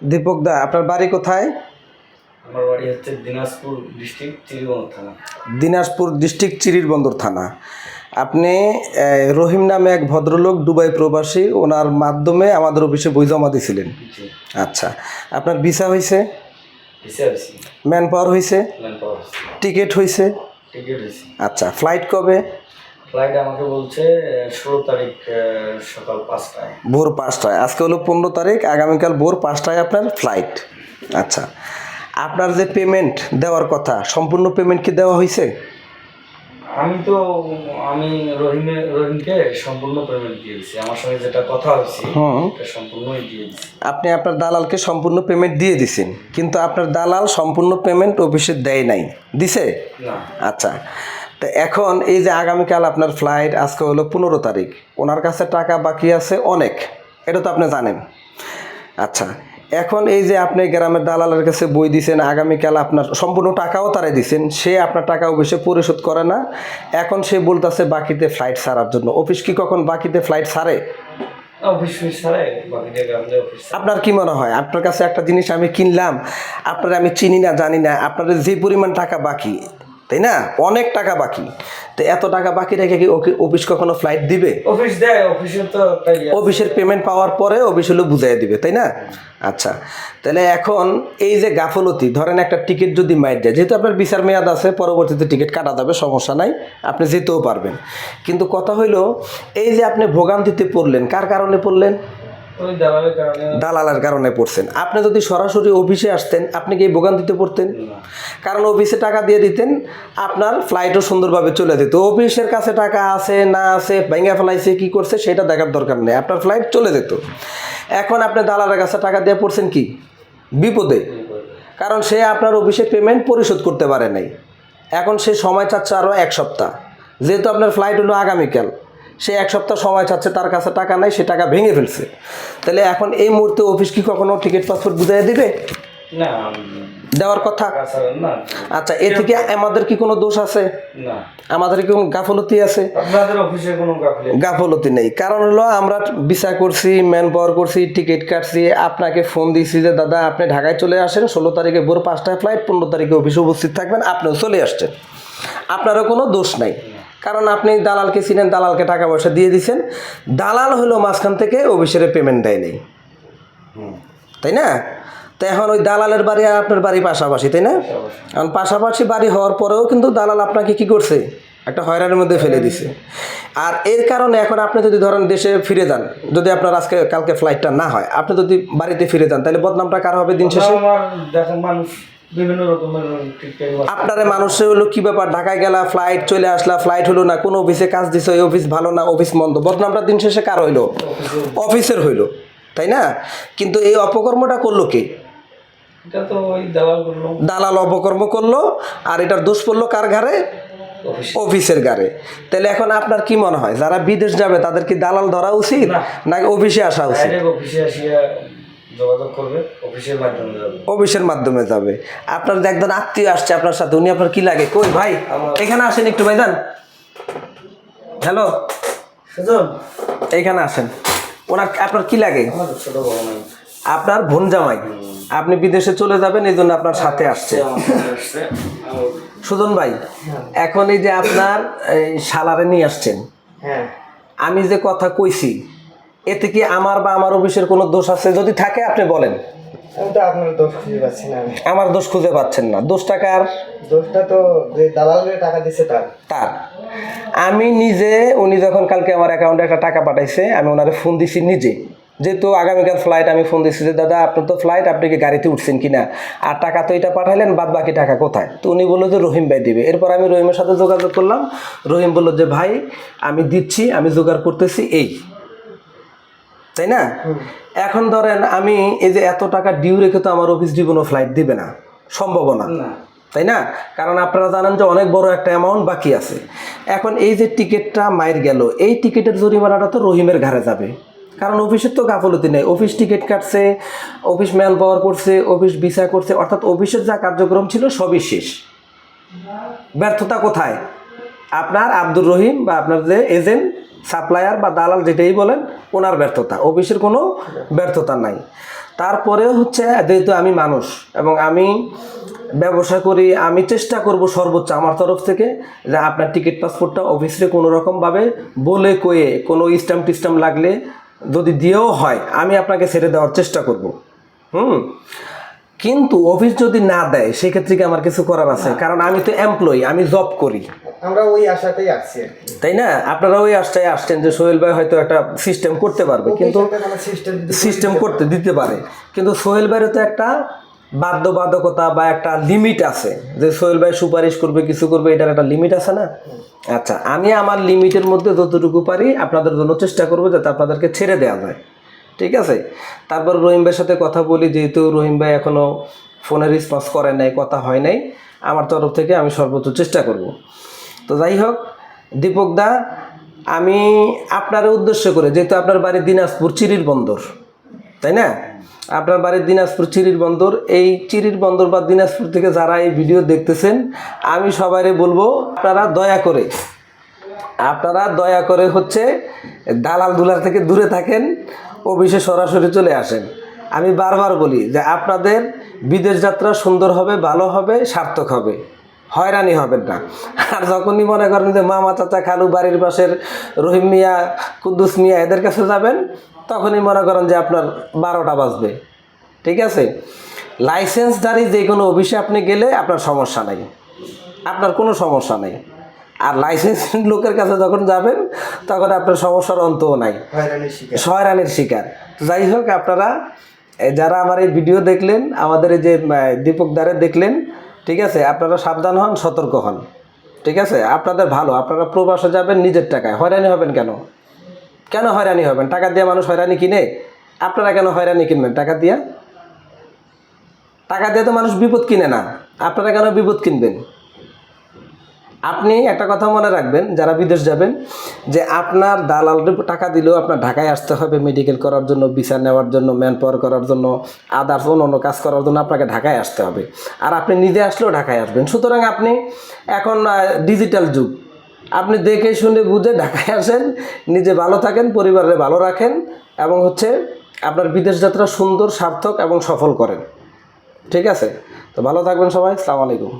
দীপক দা আপনার বাড়ি কোথায়? আমার বাড়ি হচ্ছে দিনাজপুর ডিস্ট্রিক্ট চিরিবন থানা। দিনাজপুর ডিস্ট্রিক্ট চিরিরবন্দর থানা। আপনি রহিম নামে এক ভদ্রলোক দুবাই প্রবাসী ওনার মাধ্যমে আমাদের অফিসে বই জমা দিয়েছিলেন আচ্ছা আপনার ভিসা হয়েছে ম্যান পাওয়ার হয়েছে টিকিট হয়েছে আচ্ছা ফ্লাইট কবে? ফ্লাইট আমাকে বলছে ষোলো তারিখ সকাল পাঁচটায়। ভোর পাঁচটায়। আজকে হলো পনেরো তারিখ আগামীকাল ভোর পাঁচটায় আপনার ফ্লাইট আচ্ছা। আপনার যে পেমেন্ট দেওয়ার কথা সম্পূর্ণ পেমেন্ট কি দেওয়া হয়েছে? আমি তো আমি রহিমে রহিমকে সম্পূর্ণ পেমেন্ট দিয়ে দিচ্ছি আমার সঙ্গে যেটা কথা হয়েছে সম্পূর্ণই দিয়ে দিচ্ছি আপনি আপনার দালালকে সম্পূর্ণ পেমেন্ট দিয়ে দিছেন। কিন্তু আপনার দালাল সম্পূর্ণ পেমেন্ট অফিসে দেয় নাই। দিছে? না। আচ্ছা। তো এখন এই যে আগামীকাল আপনার ফ্লাইট আজকে হলো পনেরো তারিখ। ওনার কাছে টাকা বাকি আছে অনেক। এটা তো আপনি জানেন। আচ্ছা এখন এই যে আপনি গ্রামের দালালের কাছে বই দিছেন আগামীকাল আপনার সম্পূর্ণ টাকাও তারে দিছেন সে আপনার টাকা অফিসে পরিশোধ করে না। এখন সে বলতেছে বাকিতে ফ্লাইট ছাড়ার জন্য। অফিস কি কখন বাকিতে ফ্লাইট ছাড়ে আপনার কি মনে হয়? আপনার কাছে একটা জিনিস আমি কিনলাম আপনার আমি চিনি না জানি না আপনার যে পরিমাণ টাকা বাকি তাই না? অনেক টাকা বাকি। তো এত টাকা বাকি রেখে কি ওকে অফিস কখনো ফ্লাইট দিবে? অফিস দেয় অফিসে তো। অফিসের পেমেন্ট পাওয়ার পরে অফিস হলো বুঝাই দিবে তাই না? আচ্ছা তাহলে এখন এই যে গাফলতি ধরেন একটা টিকিট যদি মাইট যায় যেহেতু আপনার বিচার মেয়াদ আছে পরবর্তীতে টিকিট কাটা যাবে সমস্যা নাই আপনি যেতেও পারবেন। কিন্তু কথা হইল এই যে আপনি ভোগান্তিতে পড়লেন কার কারণে পড়লেন? দালালের কারণে। পড়ছেন। আপনি যদি সরাসরি অফিসে আসতেন আপনি কি এই ভোগান্তিতে পড়তেন? কারণ অফিসে টাকা দিয়ে দিতেন আপনার ফ্লাইটও সুন্দরভাবে চলে যেত। অফিসের কাছে টাকা আছে না আছে ভেঙে ফেলাইছে কি করছে সেটা দেখার দরকার নেই। আপনার ফ্লাইট চলে যেত। এখন আপনি দালালের কাছে টাকা দিয়ে পড়ছেন কি? বিপদে। কারণ সে আপনার অফিসে পেমেন্ট পরিশোধ করতে পারে নাই। এখন সে সময় চাচ্ছে আরও এক সপ্তাহ। যেহেতু আপনার ফ্লাইট হলো আগামীকাল। সে এক সপ্তাহ সময় চাচ্ছে তার কাছে টাকা নাই সে টাকা ভেঙে ফেলছে। তাহলে এখন এই মুহূর্তে অফিস কি কখনো টিকিট পাসপোর্ট বুঝাই দিবে? না দেওয়ার কথা? আচ্ছা এ থেকে আমাদের কি কোনো দোষ আছে? না। আমাদের কি কোনো গাফলতি আছে? আপনাদের অফিসে কোনো গাফলতি নেই। কারণ হলো আমরা ভিসা করছি ম্যান পাওয়ার করছি টিকিট কাটছি আপনাকে ফোন দিয়েছি যে দাদা আপনি ঢাকায় চলে আসেন ষোলো তারিখে ভোর পাঁচটায় ফ্লাইট পনেরো তারিখে অফিসে উপস্থিত থাকবেন আপনিও চলে আসছেন। আপনারও কোনো দোষ নাই। কারণ আপনি দালালকে চিনেন দালালকে টাকা পয়সা দিয়ে দিছেন। দালাল হলো মাঝখান থেকে অফিসের পেমেন্ট দেয় নেই। তাই না? তো এখন ওই দালালের বাড়ি আর আপনার বাড়ি পাশাপাশি তাই না? এখন পাশাপাশি বাড়ি হওয়ার পরেও কিন্তু দালাল আপনাকে কি করছে? একটা হয়রানির মধ্যে ফেলে দিছে। আর এর কারণে এখন আপনি যদি ধরেন দেশে ফিরে যান যদি আপনার আজকে কালকে ফ্লাইটটা না হয় আপনি যদি বাড়িতে ফিরে যান তাহলে বদনামটা কার হবে দিন শেষে? দেখেন মানুষ বিভিন্ন রকমের আপনার মানুষে হলো কি ব্যাপার? ঢাকায় গেলা ফ্লাইট চলে আসলা ফ্লাইট হলো না কোন অফিসে কাজ দিছে ওই অফিস ভালো না অফিস মন্দ। বদনামটা দিন শেষে কার হইল? অফিসের হইল তাই না? কিন্তু এই অপকর্মটা করল কে? দালাল অপকর্ম করল আর এটার দোষ পড়ল কার ঘাড়ে? অফিসের। গাড়ে তাহলে এখন আপনার কি মনে হয়? যারা বিদেশ যাবে তাদের কি দালাল ধরা উচিত? নাকি অফিসে আসা উচিত? যোগাযোগ করবে অফিসের মাধ্যমে যাবে। অফিসের মাধ্যমে যাবে। আপনার একজন আত্মীয় আসছে আপনার সাথে উনি আপনার কি লাগে? কই ভাই? এখানে আসেন একটু ভাই যান। হ্যালো? সুজন? এইখানে আসেন। ওনার আপনার কি লাগে? আপনার বোন জামাই। আপনি বিদেশে চলে যাবেন এই জন্য আপনার সাথে আসছে। আমার সাথে আসছে। সুজন ভাই এখন এই যে আপনার এই শালারে নিয়ে আসছেন। হ্যাঁ। আমি যে কথা কইছি এতে কি আমার বা আমার অফিসের কোনো দোষ আছে? যদি থাকে আপনি বলেন। তো আপনার দোষ খুঁজে পাচ্ছি না আমি। আমার দোষ খুঁজে পাচ্ছেন না। দোষটা তো যে দালালের টাকা দিছে তার। তার। আমি নিজে উনি যখন কালকে আমার অ্যাকাউন্টে একটা টাকা পাঠাইছে আমি ওনারে ফোন দিছি নিজে। যেহেতু আগামীকাল ফ্লাইট আমি ফোন দিচ্ছি যে দাদা আপনার তো ফ্লাইট আপনি কি গাড়িতে উঠছেন কিনা? আর টাকা তো এটা পাঠাইলেন বাদ বাকি টাকা কোথায়? তো উনি বলল যে রহিম ভাই দিবে। এরপর আমি রহিমের সাথে যোগাযোগ করলাম। রহিম বলল যে ভাই আমি দিচ্ছি আমি জোগাড় করতেছি এই। তাই না? এখন ধরেন আমি এই যে এত টাকা ডিউ রেখে তো আমার অফিস জীবনও ফ্লাইট দিবে না। সম্ভাবনা না। তাই না? কারণ আপনারা জানেন যে অনেক বড় একটা অ্যামাউন্ট বাকি আছে। এখন এই যে টিকিটটা মায়ের গেল এই টিকিটের জরিমানাটা তো রহিমের ঘাড়ে যাবে। কারণ অফিসের তো গাফলতি নেই। অফিস টিকিট কাটছে অফিস ম্যান পাওয়ার করছে অফিস ভিসা করছে অর্থাৎ অফিসের যা কার্যক্রম ছিল সবই শেষ। ব্যর্থতা কোথায়? আপনার আব্দুর রহিম বা আপনার যে এজেন্ট সাপ্লায়ার বা দালাল যেটাই বলেন, ওনার ব্যর্থতা, অফিসের কোনো ব্যর্থতা নাই। তারপরেও হচ্ছে, যেহেতু আমি মানুষ এবং আমি ব্যবসা করি, আমি চেষ্টা করব সর্বোচ্চ আমার তরফ থেকে যে আপনার টিকিট পাসপোর্টটা অফিসে কোনো রকমভাবে বলে কয়ে কোনো স্ট্যাম্প টিস্টাম্প লাগলে যদি দিয়েও হয়, আমি আপনাকে ছেড়ে দেওয়ার চেষ্টা করব। হুম? কিন্তু অফিস যদি না দেয় সেক্ষেত্রে কি আমার কিছু করার আছে? কারণ আমি তো এমপ্লয়ি আমি জব করি। আমরা ওই আশাতেই আসছি তাই না? আপনারা ওই আশায় আসছেন যে সোহেল ভাই হয়তো একটা সিস্টেম করতে পারবে কিন্তু সিস্টেম করতে দিতে পারে। কিন্তু সোহেল ভাইয়ের তো একটা বাধ্যবাধকতা বা একটা লিমিট আছে যে সোহেল ভাই সুপারিশ করবে কিছু করবে এটার একটা লিমিট আছে না? আচ্ছা আমি আমার লিমিটের মধ্যে যতটুকু পারি আপনাদের জন্য চেষ্টা করব যাতে আপনাদেরকে ছেড়ে দেওয়া যায়। ঠিক আছে? তারপর রহিম ভাইয়ের সাথে কথা বলি, যেহেতু রহিম ভাই এখনও ফোনে রেসপন্স করে নাই, কথা হয় নাই, আমার তরফ থেকে আমি সর্বোচ্চ চেষ্টা করব। তো যাই হোক, দীপক দা, আমি আপনার উদ্দেশ্য করে, যেহেতু আপনার বাড়ি দিনাজপুর চিরির বন্দর, তাই না? আপনার বাড়ির দিনাজপুর চিরির বন্দর, এই চিরির বন্দর বা দিনাজপুর থেকে যারা এই ভিডিও দেখতেছেন, আমি সবাইরে বলব, আপনারা দয়া করে, আপনারা দয়া করে হচ্ছে দালাল দুলার থেকে দূরে থাকেন অফিসে সরাসরি চলে আসেন। আমি বারবার বলি যে আপনাদের বিদেশ যাত্রা সুন্দর হবে, ভালো হবে, সার্থক হবে। হয়রানি হবেন না। আর যখনই মনে করেন যে মামা, চাচা, খালু, বাড়ির পাশের রহিম মিয়া, কুদ্দুস মিয়া এদের কাছে যাবেন, তখনই মনে করেন যে আপনার বারোটা বাজবে। ঠিক আছে? লাইসেন্সধারী যে কোনো অফিসে আপনি গেলে আপনার সমস্যা নাই। আপনার কোনো সমস্যা নেই। আর লাইসেন্স লোকের কাছে যখন যাবেন তখন আপনার সমস্যার অন্তও নাই। হয়রানির শিকার। যাই হোক আপনারা যারা আমার এই ভিডিও দেখলেন আমাদের এই যে দীপক দ্বারে দেখলেন ঠিক আছে আপনারা সাবধান হন সতর্ক হন। ঠিক আছে আপনাদের ভালো আপনারা প্রবাসে যাবেন নিজের টাকায়। হয়রানি হবেন কেন? কেন হয়রানি হবেন? টাকা দিয়ে মানুষ হয়রানি কিনে? আপনারা কেন হয়রানি কিনবেন টাকা দিয়া? টাকা দিয়ে তো মানুষ বিপদ কিনে না। আপনারা কেন বিপদ কিনবেন? আপনি একটা কথা মনে রাখবেন, যারা বিদেশ যাবেন, যে আপনার দালাল টাকা দিলেও আপনার ঢাকায় আসতে হবে মেডিকেল করার জন্য ভিসা নেওয়ার জন্য ম্যান পাওয়ার করার জন্য আদার্স অন্য কাজ করার জন্য আপনাকে ঢাকায় আসতে হবে। আর আপনি নিজে আসলেও ঢাকায় আসবেন। সুতরাং আপনি এখন ডিজিটাল যুগ। আপনি দেখে শুনে বুঝে ঢাকায় আসেন, নিজে ভালো থাকেন পরিবারে ভালো রাখেন এবং হচ্ছে আপনার বিদেশ যাত্রা সুন্দর, সার্থক এবং সফল করেন। ঠিক আছে? তো ভালো থাকবেন সবাই সালাম আলাইকুম।